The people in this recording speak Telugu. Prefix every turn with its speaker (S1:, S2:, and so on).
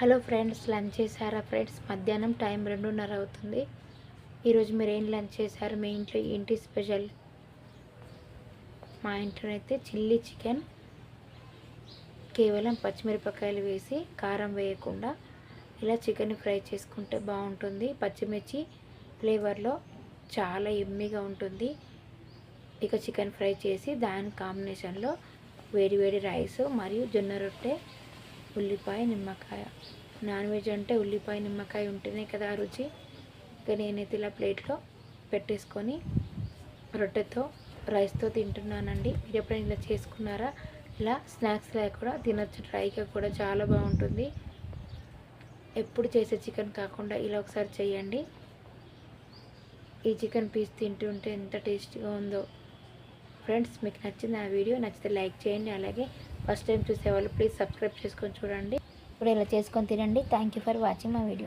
S1: హలో ఫ్రెండ్స్ లంచ్ చేశారా ఫ్రెండ్స్? మధ్యాహ్నం టైం రెండున్నర అవుతుంది. ఈరోజు మీరు ఏం లంచ్ చేశారు? మీ ఇంట్లో ఏంటి స్పెషల్? మా ఇంట్లో అయితే చిల్లీ చికెన్ కేవలం పచ్చిమిరపకాయలు వేసి కారం వేయకుండా ఇలా చికెన్ ఫ్రై చేసుకుంటే బాగుంటుంది. పచ్చిమిర్చి ఫ్లేవర్లో చాలా ఎమ్మిగా ఉంటుంది. ఇక చికెన్ ఫ్రై చేసి దాని కాంబినేషన్లో వేడి వేడి రైస్ మరియు జొన్న రొట్టె ఉల్లిపాయ నిమ్మకాయ. నాన్ వెజ్ అంటే ఉల్లిపాయ నిమ్మకాయ ఉంటేనే కదా ఆ రుచి. ఇక నేనైతే ఇలా ప్లేట్లో పెట్టేసుకొని రొట్టెతో రైస్తో తింటున్నానండి. మీరు ఎప్పుడైనా ఇలా చేసుకున్నారా? ఇలా స్నాక్స్ లాగా కూడా తినొచ్చు. డ్రైగా కూడా చాలా బాగుంటుంది. ఎప్పుడు చేసే చికెన్ కాకుండా ఇలా ఒకసారి చేయండి. ఈ చికెన్ పీస్ తింటుంటే ఎంత టేస్టీగా ఉందో. ఫ్రెండ్స్ మీకు నచ్చింది ఆ వీడియో నచ్చితే లైక్ చేయండి. అలాగే ఫస్ట్ టైం చూసేవాళ్ళు ప్లీజ్ సబ్స్క్రైబ్ చేసుకొని చూడండి. ఇప్పుడు ఇలా చేసుకొని తినండి. Thank you for watching my video